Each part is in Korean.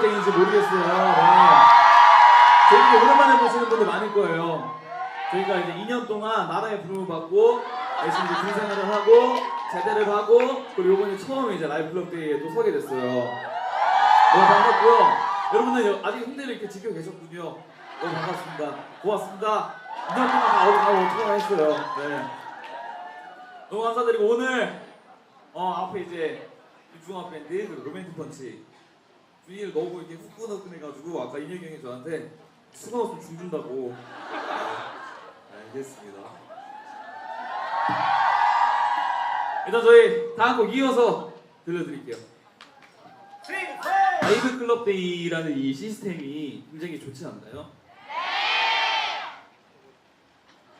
때인지 모르겠어요. 네. 저희 오랜만에 보시는 분들 많을 거예요. 저희가 이제 2년 동안 나라의 부름을 받고 열심히 군생활을 하고 제대를 하고 그리고 이번에 처음 이제 라이브 때에 또 서게 됐어요. 너무 반갑고요. 여러분들 여- 아직 홍대를 이렇게 지켜 계셨군요. 너무 반갑습니다. 고맙습니다. 2년 동안 다 어떻게 했어요. 네. 너무 감사드리고 오늘 어 앞에 이제 유중학 밴드 그리고 로맨틱 펀치 분위기를 너무 이렇게 후끈후끈해가지고 아까 인혁이 형이 저한테 수건 없으면 죽는다고. 네, 알겠습니다. 일단 저희 다음 곡 이어서 들려드릴게요. 라이브 클럽 데이라는 이 시스템이 굉장히 좋지 않나요?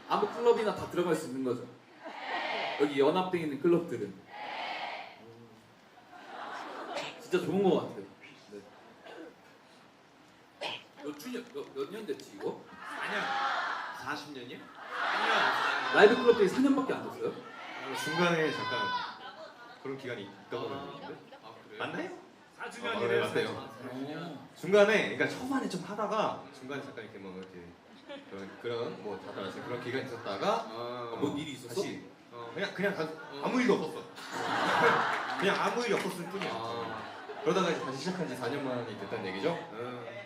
아무 클럽이나 다 들어갈 수 있는 거죠? 여기 연합돼 있는 클럽들은? 음, 진짜 좋은 것 같아요. 네. 몇 주년 몇년 됐지 이거? 4년 40년이요? 4년 라이브 클럽 때이 4년밖에 안 됐어요? 중간에 잠깐 그런 기간이 있다고 들었는데 아 그래요? 맞나요? 4주년이래요. 어, 맞아요. 오. 중간에 그러니까 초반에 좀 하다가 중간에 잠깐 이렇게 뭐 이렇게 그런 그런 뭐 다들 아시는 그런 기간이 있었다가 아, 뭔 일이 있었어? 다시 어. 그냥 그냥 다, 아무 일도 없었어 그냥 아무 일이 없었을 뿐이야 아, 그러다가 이제 다시 시작한 지 4년 만이 됐다는 얘기죠? 음.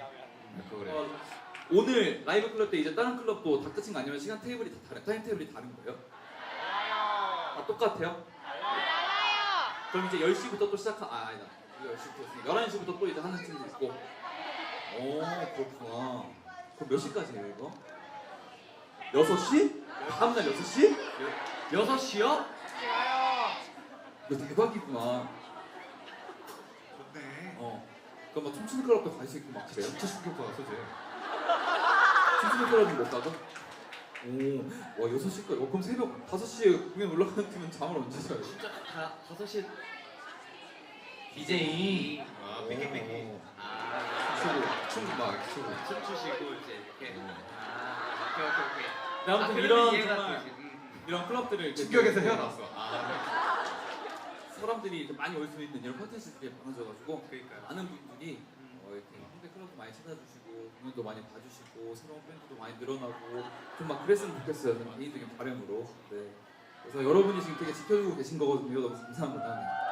오늘 라이브 클럽 때 이제 다른 클럽도 다 끝인 거 아니면 시간 테이블이 다 다른 타임 테이블이 다른 거예요? 아 똑같아요? 그럼 이제 10시부터 또 시작한 아 아니다 10시부터 11시부터 또 이제 하는 팀도 있고 오 그렇구나 그럼 몇 시까지예요 이거? 6시? 다음날 6시? 6시요? 이거 대박이구나 좋네. 어 그럼 막 춤추는 클럽도 갈 수 있고 막 그래요? 진짜 충격 받았어 쟤 춤추는 클럽은 못 가고? 오 와 6시까지 어, 그럼 새벽 5시에 공연 올라가는 팀은 잠을 언제 자요? 진짜 다 5시 BJ 아 뺑뺑뺑이 아, 추고 춤막 추고 춤추시고 이제 이렇게 음. 아, 오케이 오케이 오케이. 네, 아무튼 그래도 이런 이해가 정말 되지. 음. 이런 클럽들을 이렇게 충격에서 좀 헤어났어 아 사람들이 이렇게 많이 올 수 있는 이런 콘텐츠들이 많아져가지고 그러니까요. 많은 분들이 음. 어, 이렇게 홍대 클럽도 많이 찾아주시고 공연도 많이 봐주시고 새로운 밴드도 많이 늘어나고 좀 막 그랬으면 좋겠어요. 좀 개인적인 바람으로. 네. 그래서 여러분이 지금 되게 지켜주고 계신 거거든요. 너무 감사합니다